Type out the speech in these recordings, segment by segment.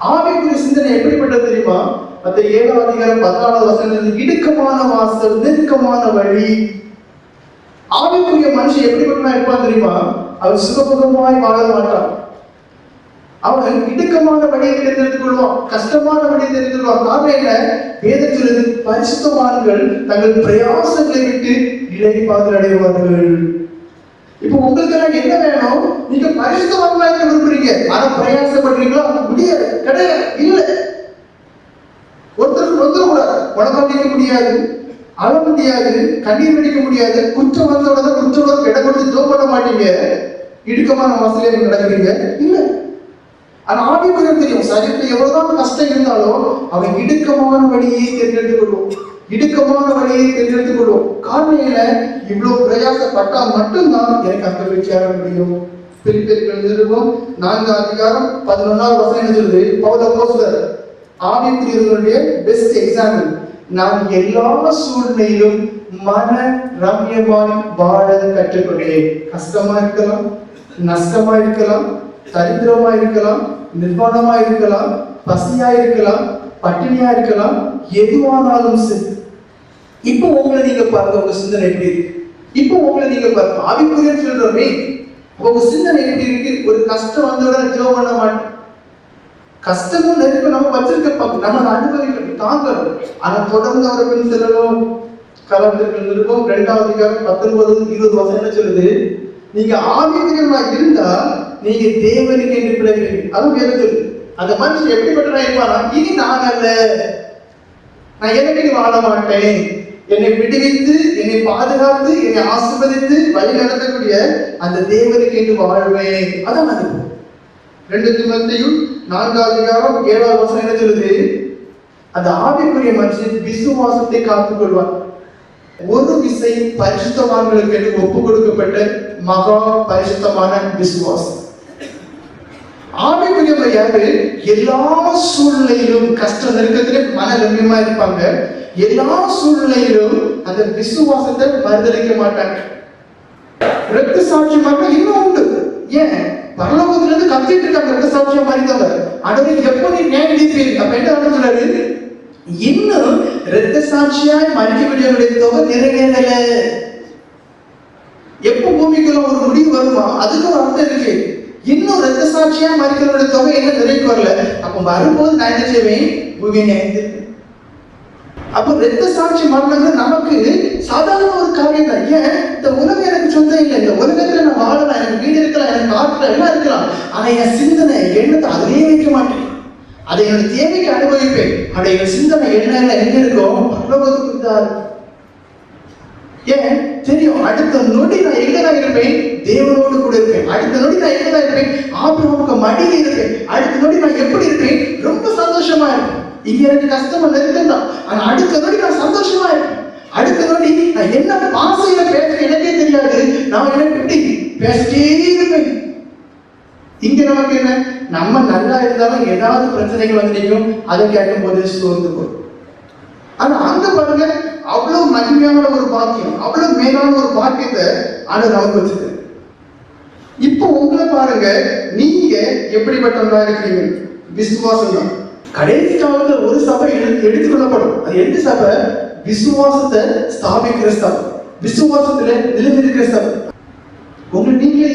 ஆவிக்குரிய சிந்தனை எப்படிப்பட்டது தெரியுமா? மற்ற ஏழாம் அதிகாரம் பதினாலாவது வசனம் இடுக்கமான வாசல் நெருக்கமான வழி. ஆவிக்குரிய மனுஷன் எப்படிப்பட்டவனா இருப்பான் தெரியுமா? அவன் சுகபுகமாய் வாழ மாட்டான். அவன் இடுக்கமான வழியை தெரிந்து கொள்வான் கஷ்டமான வழியை தெரிந்து கொள்வான். காரணம் என்ன? வேதத்திலிருந்து பரிசுத்தமானங்கள் தங்கள் பிரயாசங்களை விட்டு இளைப்பாதல் அடைவார்கள் இப்போ உங்களுக்கு என்ன வேணும்? நீங்க பரிசுத்தவான்களா இருக்க விரும்புறீங்க. ஆனா பிரயாசப்படுறீங்களா? அடிக்க முடியாது அழ முடியாது கண்ணீர் வெடிக்க முடியாது குற்றம் வந்தோட குற்றம் இடம் கொடுத்து ஜோ பண்ண மாட்டீங்க. இடுக்கமான வாசலே நீங்க நடக்கிறீங்க? இல்ல. ஆனா ஆவிக்குரியம் தெரியும். சரீரத்தில் எவ்வளவுதான் கஷ்டம் இருந்தாலும் அவன் இடுக்கமான வழியை தேர்ந்தெடுத்துக் கொள்வோம் இடுக்கமான வழியை தேர்ந்தெடுத்துக் கொள்வோம் காரணையில இவ்வளவு பிரயாசப்பட்டா மட்டும்தான் எனக்கு அந்த வெற்றியாக முடியும். பிரிப்பிற்கள் நிறுவம் நான்கு அதிகாரம் பதினொன்னாவது வசனம் எழுதுறது சொல்லுது? பவுல போஸ்டர் ஆவிக்குரியவர்களுடைய பெஸ்ட் எக்ஸாம்பிள் நான் எல்லா சூழ்நிலையிலும் மன ரம்யமாய் வாழ கற்றுக்கொண்டேன் கஷ்டமா இருக்கலாம் நஷ்டமா இருக்கலாம் தரித்திரமா இருக்கலாம் நிர்வாணமா இருக்கலாம் பசியா இருக்கலாம் பட்டினியா இருக்கலாம் எதுவானாலும் சரி. இப்போ உங்களை நீங்க பாருங்க உங்க சிந்தனை எப்படி இருக்கு? இப்போ உங்களை நீங்க பாருங்க ஆவிக்குரிய சொல்றோமே. உங்க சிந்தனை எப்படி இருக்கு? ஒரு கஷ்டம் வந்தோட ஜோ பண்ண மாட்டேன் கஷ்டமும் நெருப்பு நம்ம வச்சிருக்க நம்ம அனுபவிக்கணும். தாங்கணும் அதை தொடர்ந்து அவரை பின் செல்லணும் கலந்துகள் நிருபம் ரெண்டாவது அதிகாரம் பத்தொன்பது இருபது வருஷம் என்ன சொல்லுது நீங்க ஆவிக்குரியமா இருந்தா நீங்க தேவனுக்கு என்று பிழைக்கிறீங்க அதுவும் எனக்கு அந்த மனுஷன் எப்படிப்பட்டனா இருப்பானா இனி நான் அல்ல. நான் எனக்கு வாழ மாட்டேன். என்னை விடுவித்து என்னை பாதுகாத்து என்னை ஆசிர்வதித்து வழி நடத்தக்கூடிய அந்த தேவனுக்கு என்று வாழ்வேன். அதான் அது. ரெண்டு திமத்தையும் நான்காவது அதிகாரம் ஏழாவது வருஷம் என்ன சொல்லுது? அந்த ஆவிக்குரிய மனுஷன் விசுவாசத்தை காத்துக் கொள்வான் ஒரு விசை பரிசுத்தமானவர்களுக்கு என்று ஒப்பு கொடுக்கப்பட்ட மகா பரிசுத்தமான விசுவாசம் ஆவிக்குரியவர் யாரு? எல்லா சூழ்நிலையிலும் கஷ்ட நெருக்கத்திலே மன ரம்யமா இருப்பாங்க. எல்லா சூழ்நிலையிலும் அந்த விசுவாசத்தை மறுதளிக்க மாட்டாங்க. ரத்த சாட்சியமாக இன்னும் உண்டு. ஏன்? பரலோகத்துல இருந்து கத்திட்டு இருக்காங்க ரத்த சாட்சியம் மாறிந்தவர் அடுத்து எப்போ நீ நியாயம் அப்ப என்ன சொல்றாரு இன்னும் ரத்த சாட்சியாய் மறிக்கக்கூடியவருடைய தொகை நிறைவேறல. எப்போ பூமிக்குள்ள ஒரு முடிவு வருமா அதுக்கு ஒரு அர்த்தம் இருக்கு. இன்னும் ரத்த சாட்சியா மறிக்கிறவருடைய தொகை என்ன நிறைவு வரல? அப்ப வரும்போது நான் என்ன செய்வேன்? பூமியை அப்போ ரத்த சாட்சி மரணங்கள் நமக்கு சாதாரண ஒரு காரியம் தான் ஏன்? இந்த உலகம் எனக்கு சொந்தம் இல்லை. இந்த உலகத்துல நான் வாழலாம் எனக்கு வீடு இருக்கலாம். எனக்கு காற்றுல எல்லாம் இருக்கலாம். ஆனா என் சிந்தனை எண்ணத்தை அதுலயே வைக்க மாட்டேன். அதை என்னோட தேவைக்கு அனுபவிப்பேன். அவருடைய என் சிந்தனை என்ன எங்க இருக்கும் பரலோகத்துக்கு ஏன்? தெரியும் அடுத்த நொடி நான் எங்க தான் இருப்பேன்? தேவனோடு கூட இருப்பேன். அடுத்த நொடி நான் எங்க தான் இருப்பேன்? ஆபிரமுக மடியில் இருப்பேன். அடுத்த நொடி நான் எப்படி இருப்பேன்? ரொம்ப சந்தோஷமா இருப்பேன். இங்க எனக்கு கஷ்டமா நெருக்கம் தான். ஆனா அடுத்த நொடி நான் சந்தோஷமா இருப்பேன். அடுத்த நொடி நான் என்ன பாசையில பேசுறேன் எனக்கே தெரியாது. நான் என்ன எப்படி பேசிட்டே இருப்பேன். இங்க நமக்கு என்ன? நம்ம நல்லா இருந்தாலும் ஏதாவது பிரச்சனைகள் வந்து நிற்கும். அதை கேட்கும் போது சோர்ந்து போகும். ஆனா அங்க பாருங்க அவ்வளவு மகிமையான ஒரு பாக்கியம் அவ்வளவு மேலான ஒரு பாக்கியத்தை ஆண்டு நமக்கு வச்சுது இப்போ உங்களை பாருங்க நீங்க எப்படிப்பட்டவங்களா இருக்கிறீங்க? விசுவாசம் தான் கடைசி காலத்துல ஒரு சபை எடுத்து எடுத்துக்கொள்ளப்படும். அது எந்த சபை? விசுவாசத்தை ஸ்தாபிக்கிற சபை. விசுவாசத்துல நிலைநிற்கிற சபை. உங்களை நீங்களே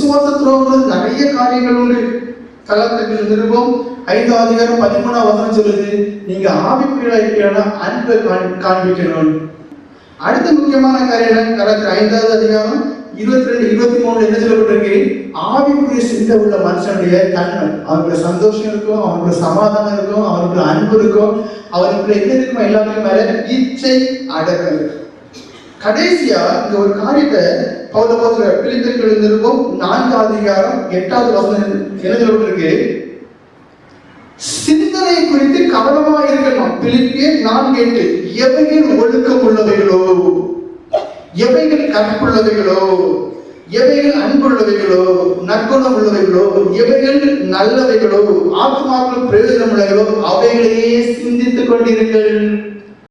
யோசிச்சுங்க நிறைய காரியங்கள் உண்டு. கலத்துக்கு நிருபம் ஐந்தாம் அதிகாரம் பதிமூணாம் வசனம் சொல்லுது நீங்க ஆவிக்குறியா அன்பை காண்- காண்பிக்கணும் அடுத்த முக்கியமான காரியம் என்ன? ஐந்தாவது அதிகாரம் இருபத்தி ரெண்டு இருபத்தி மூணு என்ன சொல்லப்பட்டிருக்கு? ஆவிக்குரிய சிந்தை உள்ள மனுஷனுடைய தன்மை. அவனுக்கு சந்தோஷம் இருக்கும் அவனுக்கு சமாதானம் இருக்கும் அவனுக்கு அன்பு இருக்கும். அவனுக்கு என்ன இருக்குமோ எல்லாத்துக்கும் மேல இச்சை அடக்கம் இருக்கும் கடைசியா இந்த ஒரு காரியத்தை பௌத பௌத்திர பிலிப்பியர்கள் நிருபம் நான்காவது அதிகாரம் எட்டாவது வசனம் என்ன சொல்லப்பட்டிருக்கு சிந்தனை குறித்து கவனமா இருக்கணும். பிலிப்பியர் நான் கேட்டு எவைகள் ஒழுக்கம் உள்ளவைகளோ எவைகள் கற்புள்ளவைகளோ? எவைகள் அன்புள்ளவைகளோ? நற்குணம் உள்ளவைகளோ எவைகள் நல்லவைகளோ? ஆத்மாக்கள் பிரயோஜனம் உள்ளவைகளோ அவைகளையே சிந்தித்துக் கொண்டிருங்கள்.